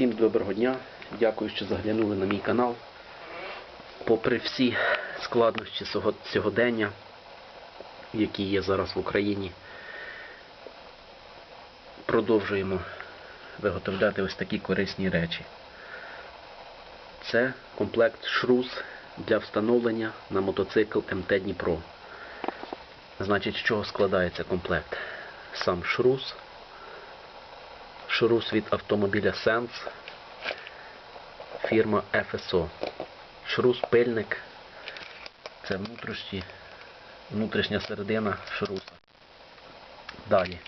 Всім доброго дня. Дякую, що заглянули на мій канал. Попри всі складнощі сьогодення, які є зараз в Україні, продовжуємо виготовляти ось такі корисні речі. Це комплект шрус для встановлення на мотоцикл МТ Дніпро. Значить, з чого складається комплект? Сам шрус, шрус від автомобіля Sense, фірма FSO. Шрус пильник. Це внутрішні, внутрішня середина шруса. Далі.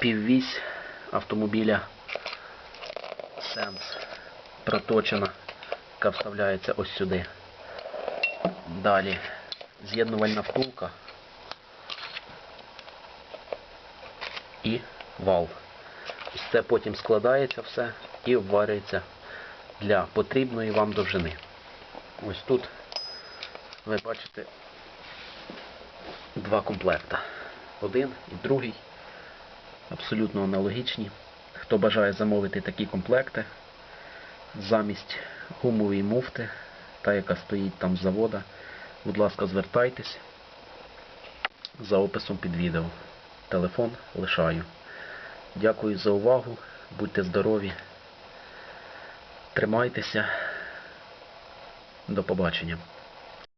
Піввісь автомобіля Sense проточена, яка вставляється ось сюди. Далі з'єднувальна втулка і вал. Ось це потім складається все і обварюється для потрібної вам довжини. Ось тут ви бачите два комплекта. Один і другий. Абсолютно аналогічні. Хто бажає замовити такі комплекти замість гумової муфти, та яка стоїть там з завода, будь ласка, звертайтесь за описом під відео. Телефон лишаю. Дякую за увагу. Будьте здорові. Тримайтеся. До побачення.